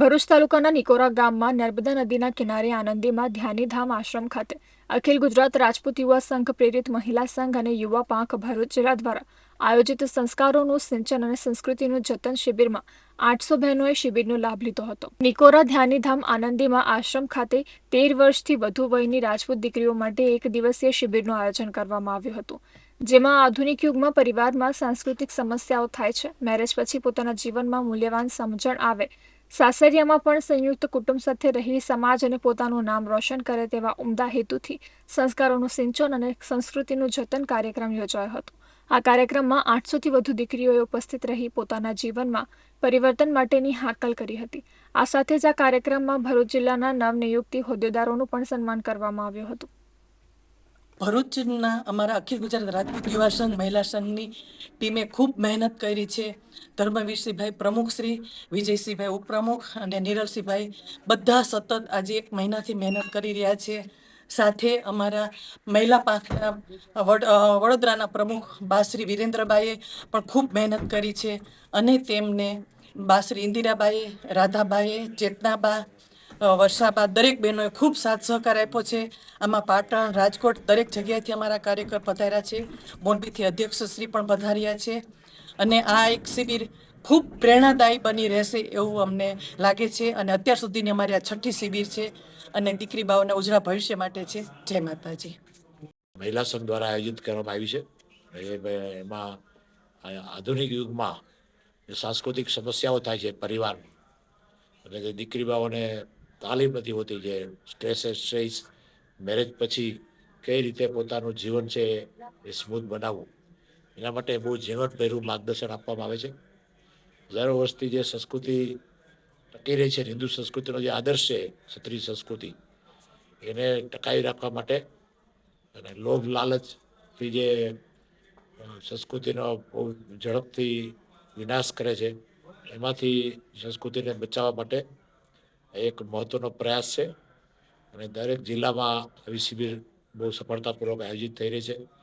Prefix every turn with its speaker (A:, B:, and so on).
A: ભરૂચ તાલુકાના નિકોરા ગામમાં નર્મદા નદીના કિનારે આનંદીમાં ધ્યાનીધામ આશ્રમ ખાતે અખિલ ગુજરાત રાજપૂત યુવા સંઘ પ્રેરિત મહિલા સંઘ અને યુવા પાંખ ભરૂચ જિલ્લા દ્વારા આયોજિત સંસ્કારોનું સિંચન અને સંસ્કૃતિનું જતન શિબિરમાં આઠસો બહેનોએ શિબિરનો લાભ લીધો હતો. નિકોરા ધ્યાનીધામ આનંદીમાં આશ્રમ ખાતે તેર વર્ષથી વધુ વયની રાજપૂત દીકરીઓ માટે એક દિવસીય શિબિરનું આયોજન કરવામાં આવ્યું હતું, જેમાં આધુનિક યુગમાં પરિવારમાં સાંસ્કૃતિક સમસ્યાઓ થાય છે. મેરેજ પછી પોતાના જીવનમાં મૂલ્યવાન સમજણ આવે સાસરિયામાં પણ સંયુક્ત કુટુંબ સાથે રહી સમાજ અને પોતાનું નામ રોશન કરે તેવા ઉમદા હેતુથી સંસ્કારોનું સિંચન અને સંસ્કૃતિનું જતન કાર્યક્રમ યોજાયો હતો. આ કાર્યક્રમમાં આઠસોથી વધુ દીકરીઓએ ઉપસ્થિત રહી પોતાના જીવનમાં પરિવર્તન માટેની હાકલ કરી હતી. આ સાથે જ આ કાર્યક્રમમાં ભરૂચ જિલ્લાના નવનિયુક્તિ હોદ્દેદારોનું પણ સન્માન કરવામાં આવ્યું હતું.
B: ભરૂચના અમારા અખિલ ગુજરાત રાજપૂત યુવા સંઘ મહિલા સંઘની ટીમે ખૂબ મહેનત કરી છે. ધર્મવીરસિંહભાઈ પ્રમુખશ્રી વિજયસિંહભાઈ ઉપપ્રમુખ અને નિરલસિંહભાઈ બધા સતત આજે એક મહિનાથી મહેનત કરી રહ્યા છે. સાથે અમારા મહિલા પાંખના વડ વડોદરાના પ્રમુખ બાશ્રી વિરેન્દ્રભાઈએ પણ ખૂબ મહેનત કરી છે અને તેમને બાશ્રી ઇન્દિરાબાઈએ, રાધાબાઈએ, ચેતનાબા અ, વર્ષાબા દરેક બહેનોએ ખૂબ સાથ સહકાર આપ્યો છે. આમાં પાટણ રાજકોટ દરેક જગ્યાએથી અમારા કાર્યકર પધાર્યા છે. મોરબીથી અધ્યક્ષ શ્રી પણ પધાર્યા છે. અને આ એક શિબિર ખૂબ પ્રેરણાદાયી બની રહેશે એવું અમને લાગે છે. અને અત્યાર સુધીની અમારી આ છઠ્ઠી શિબિર છે અને દીકરી બાઓના ઉજળા ભવિષ્ય માટે છે. જય માતાજી.
C: મહિલા સંઘ દ્વારા આયોજિત કરવામાં આવી છે. એમાં આધુનિક યુગમાં સાંસ્કૃતિક સમસ્યાઓ થાય છે પરિવાર એટલે કે દીકરી બાઓને તાલીમ નથી હોતી જે સ્ટ્રેસ સ્ટ્રેસ મેરેજ પછી કઈ રીતે પોતાનું જીવન છે એ સ્મૂથ બનાવવું. એના માટે બહુ ઝીણવટભર્યું માર્ગદર્શન આપવામાં આવે છે. હજારો વર્ષથી જે સંસ્કૃતિ ટકી રહી છે, હિન્દુ સંસ્કૃતિનો જે આદર્શ છે, ક્ષત્રિય સંસ્કૃતિ, એને ટકાવી રાખવા માટે અને લોભ, લાલચથી જે સંસ્કૃતિનો બહુ ઝડપથી વિનાશ કરે છે, એમાંથી સંસ્કૃતિને બચાવવા માટે એક મહત્વનો પ્રયાસ છે. અને દરેક જિલ્લામાં આવી શિબિર બહુ સફળતાપૂર્વક આયોજિત થઈ રહી છે.